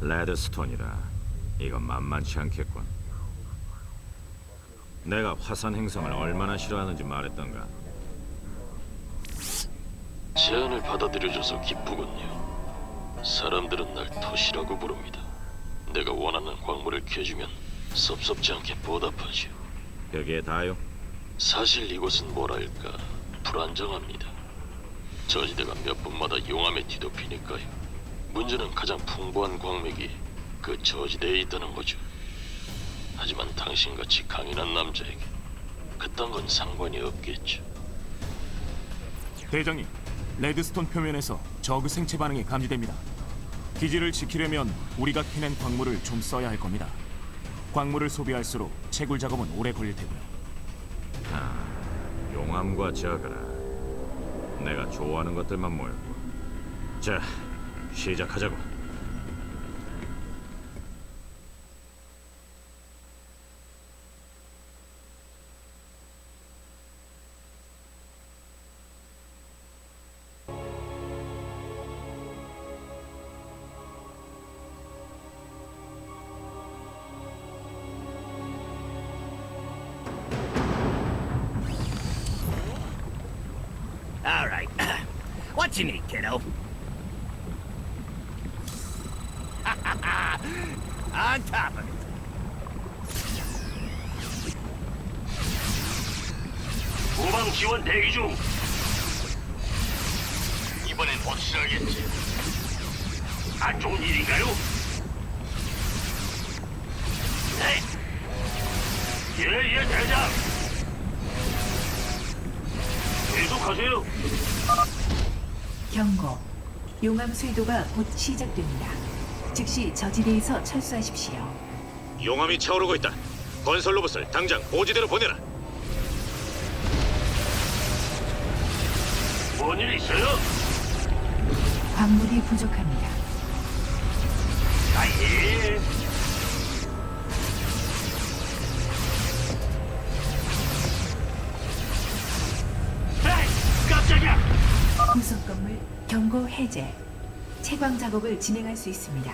레드스톤이라 이건 만만치 않겠군. 내가 화산 행성을 얼마나 싫어하는지 말했던가. 제안을 받아들여줘서 기쁘군요. 사람들은 날 토시라고 부릅니다. 내가 원하는 광물을 캐주면 섭섭지 않게 보답하죠. 그게 다요? 사실 이곳은 뭐랄까 불안정합니다. 저지대가 몇 분마다 용암에 뒤덮이니까요. 문제는 가장 풍부한 광맥이 그 저지대에 있다는 거죠. 하지만 당신같이 강인한 남자에게 그딴 건 상관이 없겠죠. 대장님, 레드스톤 표면에서 저그 생체 반응이 감지됩니다. 기지를 지키려면 우리가 캐낸 광물을 좀 써야 할 겁니다. 광물을 소비할수록 채굴 작업은 오래 걸릴 테고요. 용암과 저그라. 내가 좋아하는 것들만 모였고. 자, 시작하자고. All right. what you need, kiddo? On top of it. 후방 지원 대기 중. 이번엔 확실하겠지. 안 좋은 일인가요? 네. 예, 예, 대장. 계속하세요. 경고. 용암 쇄도가 곧 시작됩니다. 즉시 저지대에서 철수하십시오. 용암이 차오르고 있다. 건설 로봇을 당장 고지대로 보내라. 뭔 일 있어요? 광물이 부족합니다. 아, 예. 에이, 깜짝이야. 구석 건물 경고 해제. 채광 작업을 진행할 수 있습니다.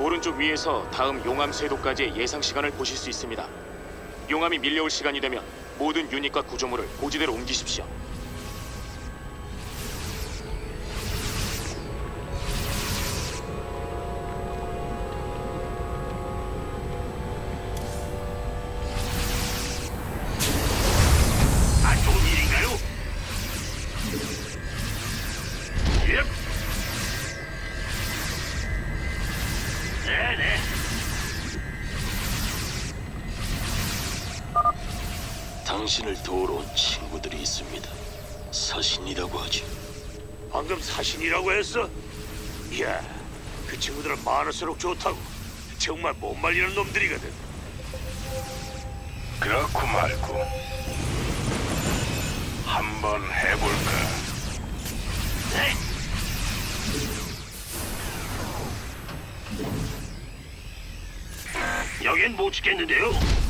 오른쪽 위에서 다음 용암 쇄도까지의 예상 시간을 보실 수 있습니다. 용암이 밀려올 시간이 되면 모든 유닛과 구조물을 고지대로 옮기십시오. 당신을 도우러 온 친구들이 있습니다. 사신이라고 하죠. 방금 사신이라고 했어? 이야, 그 친구들은 많을수록 좋다고. 정말 못 말리는 놈들이거든. 그렇고 말고 한번 해볼까? 네. 여긴 못 지켰는데요.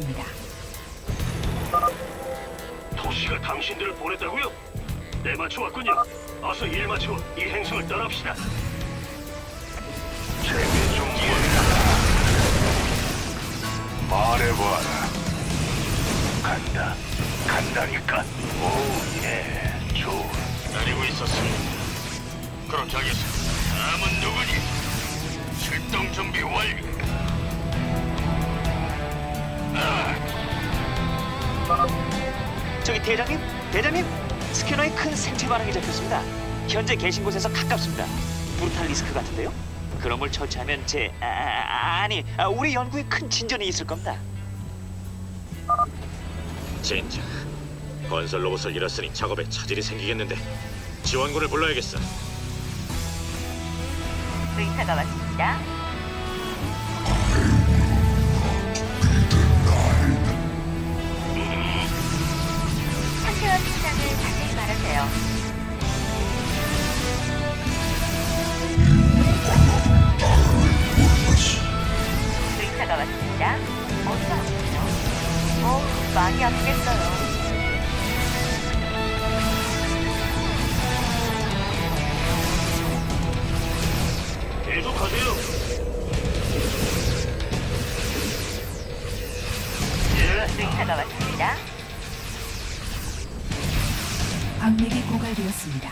고갈되었습니다. 도시가 당신들을 보냈다고요? 내 맞춰 왔군요. 어서 일 맞춰 이 행성을 떠납시다. 재미 좀 볼까? 말해봐라. 간다. 간다니까. 오, 예. 좋아. 기다리고 있었습니다. 그렇게 하겠습니다. 다음은 누구니? 출동 준비 완료. 저기 대장님, 대장님, 스캐너에 큰 생체 반응이 잡혔습니다. 현재 계신 곳에서 가깝습니다. 브루탈 리스크 같은데요? 그런 걸 처치하면 제 아, 아, 아니 아, 우리 연구에 큰 진전이 있을 겁니다. 진짜. 건설 로봇을 잃었으니 작업에 차질이 생기겠는데 지원군을 불러야겠어. 의사가 왔습니다. 말하세요. 의사가 왔습니다. 어디가 아프세요? 어, 많이 아프겠어요. 계속하세요. 예, 의사가 왔습니다. 광맥이 고갈되었습니다.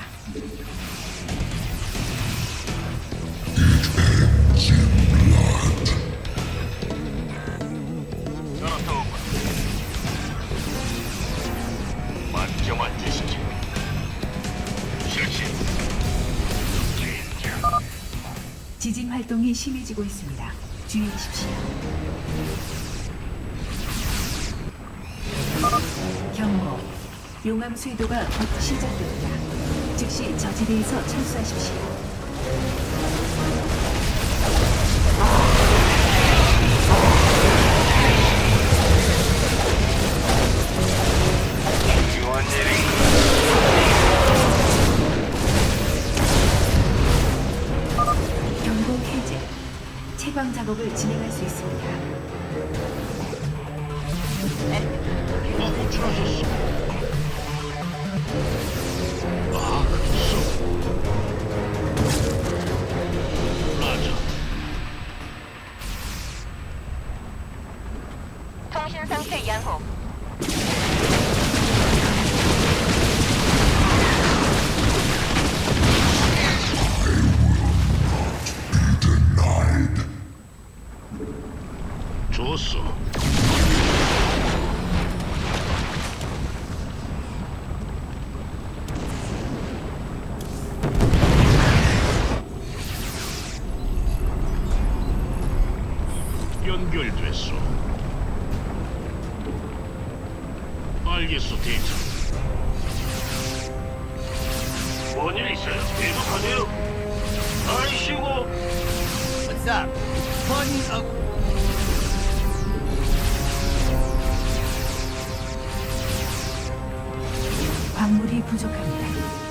실시. 지진 활동이 심해지고 있습니다. 주의하십시오. 용암 쇄도가 곧 시작됩니다. 즉시 저지대에서 철수하십시오. 광물이 부족합니다.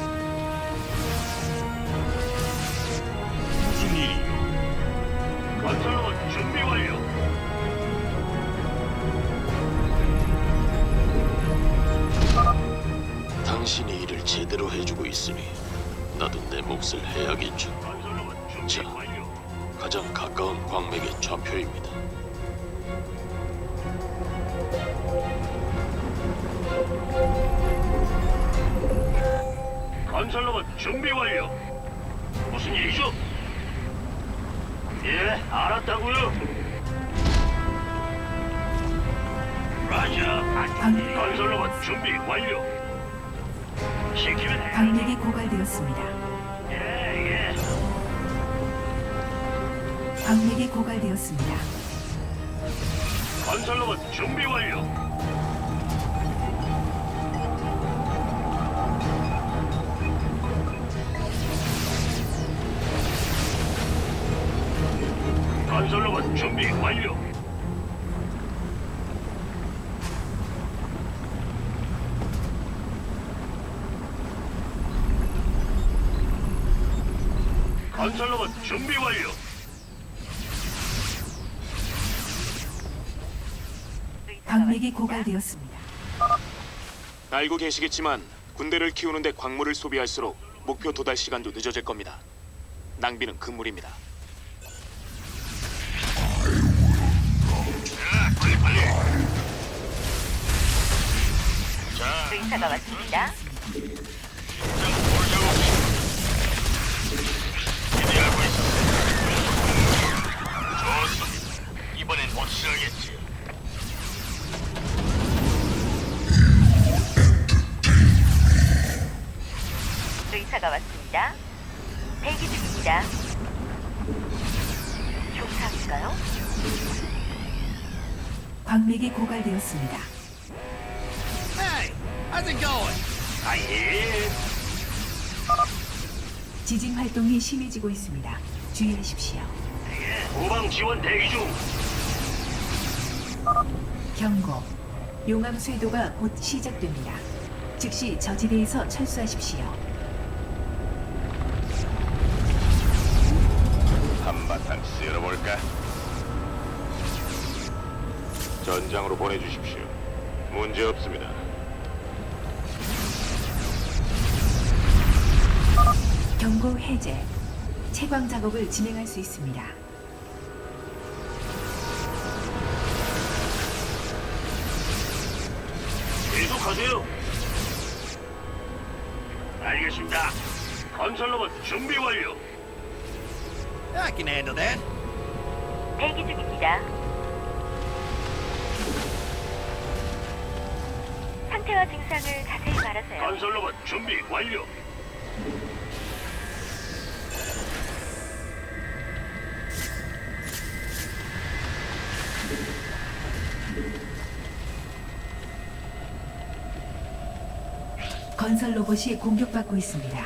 광- 건설로봇 준비 완료. 시키면 해. 광맥이 고갈되었습니다. 예, 예. 광맥이 고갈되었습니다. 건설로봇 준비 완료. 건설로봇 준비 완료. 건설로봇 준비 완료. 광맥이. 고갈되었습니다. 알고 계시겠지만 군대를 키우는데 광물을 소비할수록 목표 도달 시간도 늦어질 겁니다. 낭비는 금물입니다. 의사가 왔습니다. 확실하겠지. 의사가 왔습니다. 대기 중입니다. 종상인가요? 광맥이 고갈되었습니다. hey, how's it going? 아예. 지진 활동이 심해지고 있습니다. 주의하십시오. 후방 지원 대기 중. 경고. 용암 쇄도가 곧 시작됩니다. 즉시 저지대에서 철수하십시오. 한바탕 쓸어볼까? 전장으로 보내주십시오. 문제 없습니다. 경고 해제. 채광 작업을 진행할 수 있습니다. 하세요. 알겠습니다. 건설 로봇 준비 완료. I can handle that. 대기 중입니다. 상태와 증상을 자세히 말하세요. 건설 로봇 준비 완료. 건설 로봇이 공격받고 있습니다.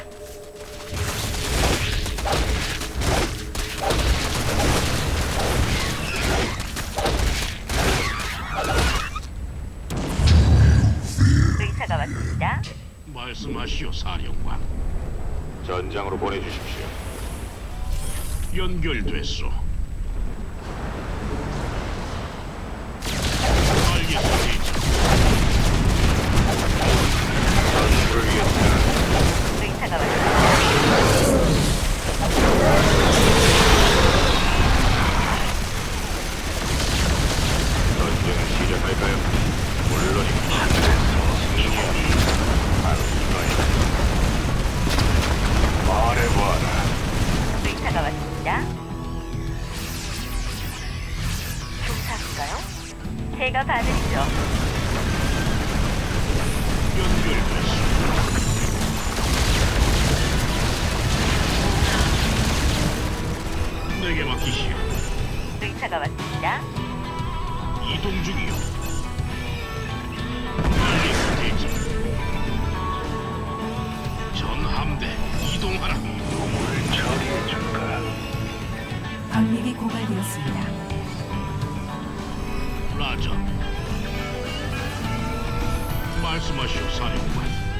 의사가 왔습니다. 말씀하시오, 사령관. 전장으로 보내주십시오. 연결됐소. 광맥이 고갈되었습니다. 라자. 말씀하시오, 사령관.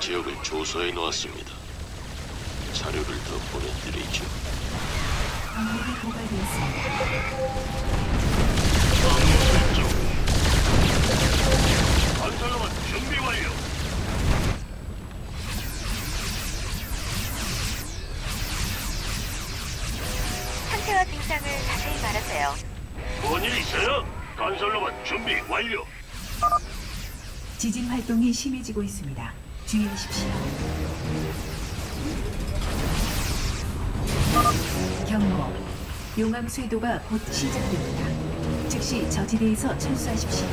지역을 조사해 놓았습니다. 자료를 더 보내드리죠. 고갈되었습니다. 준비 완료. 상태와 증상을 자세히 말하세요. 뭔일 있어요? 건설로봇 준비 완료. 지진 활동이 심해지고 있습니다. 주의하십시오. 경고. 용암 쇄도가 곧 시작됩니다. 즉시 저지대에서 철수하십시오.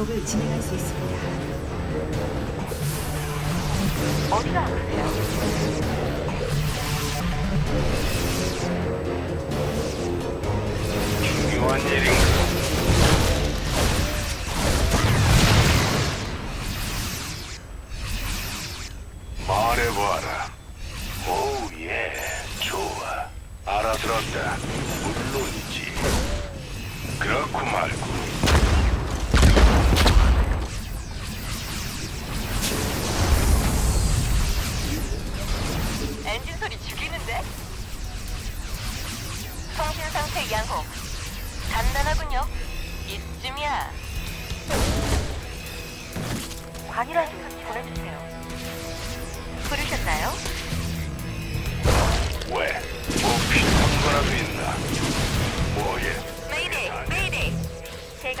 작업을 진행할 수 있습니다. 어디가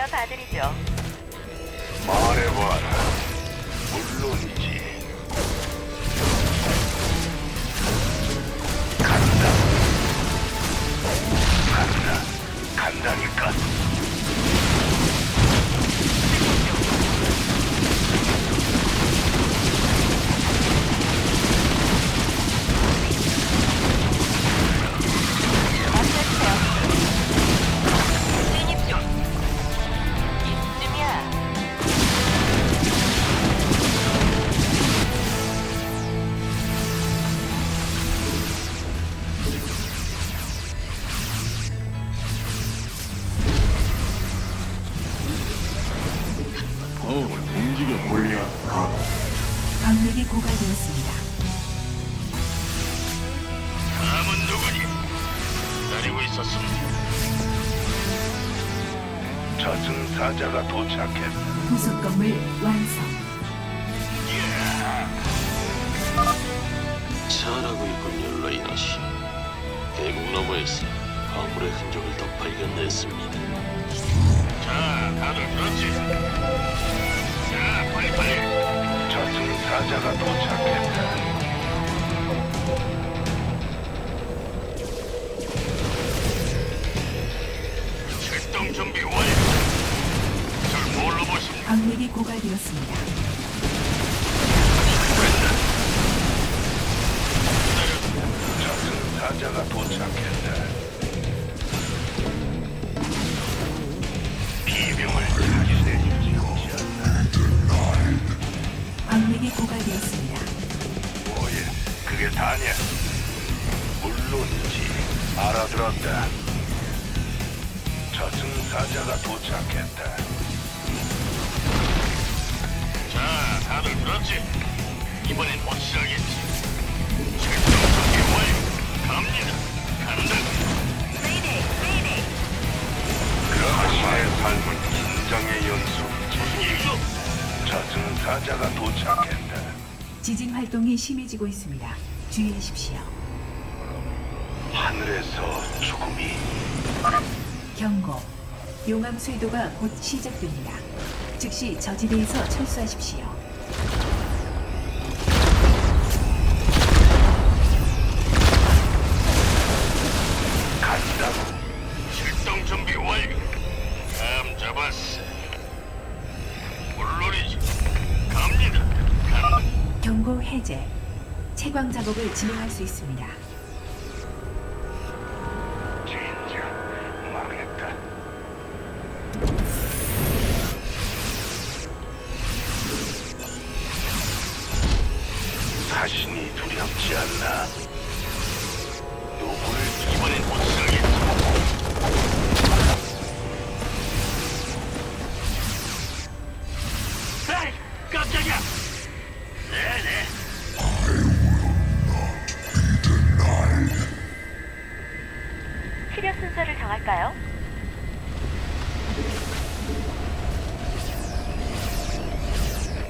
제가 봐드리죠. 말해봐라. 물론이지. 사자가 도착했다. 부속 건물 완성. 잘하고 있군요, 레이너시. 대국 너머에서 화물의 흔적을 더 발견했습니다. 자, 다들 그렇지. 자, 빨리 빨리. 저승 사자가 도착했다. 그렇지. 이번엔 확실하겠지. 출동 준비 완료. 갑니다. 간다. 메이데이, 메이데이. 그라시아의 삶은 긴장의 연속. 무슨 일이죠? 저승사자가 도착했다. 지진 활동이 심해지고 있습니다. 주의하십시오. 하늘에서 죽음이 경고. 용암 쇄도가 곧 시작됩니다. 즉시 저지대에서 철수하십시오. 잡았어. 물론이지. 갑니다. 경고 해제. 채광 작업을 진행할 수 있습니다. 치료 순서를 정할까요?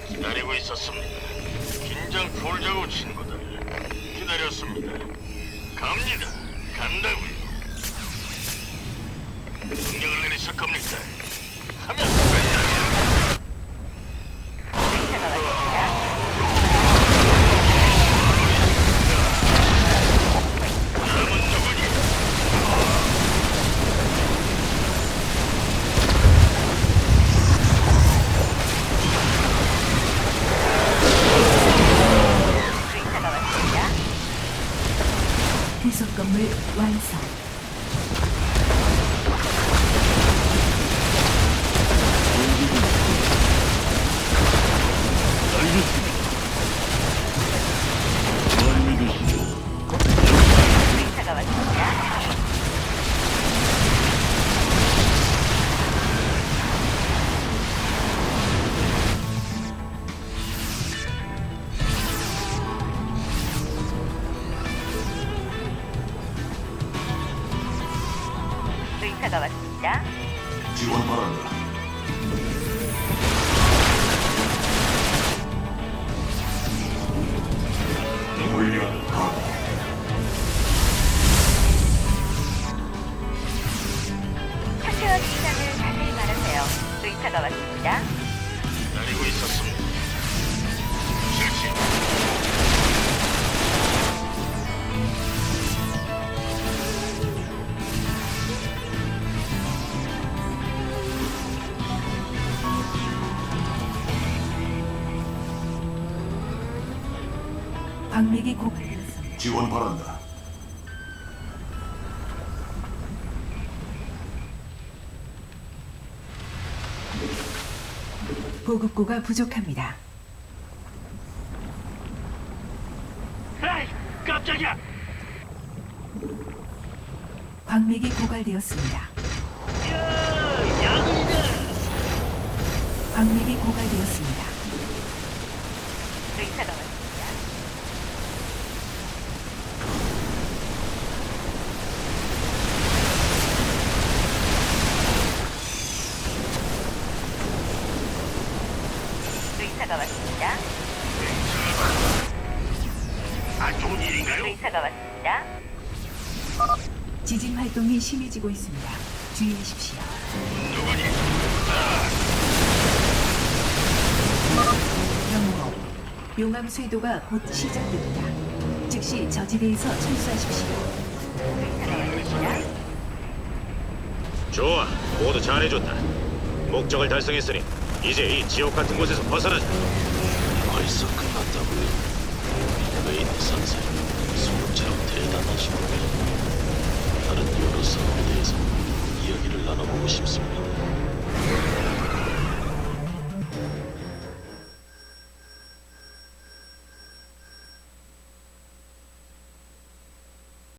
기다리고 있었습니다. 긴장 풀자고 친구들. 기다렸습니다. 갑니다. 간다고요. 명령을 내리실 겁니까? 하면 부속 건물 완성. 보급고가 부족합니다. 에이, 깜짝이야. 광맥이 고갈되었습니다. 광맥이 고갈되었습니다. 심해지고 있습니다. 주의하십시오. 경고. 용암 쇄도가 곧 시작됩니다. 즉시 저지대에서 철수하십시오. 좋아, 모두 잘해줬다. 목적을 달성했으니 이제 이 지옥 같은 곳에서 벗어나자. 벌써 끝났다고요? 메인 선생, 소문처럼 대단하시군요. 다른 이유로서 대해서 이야기를 나눠보고 싶습니다.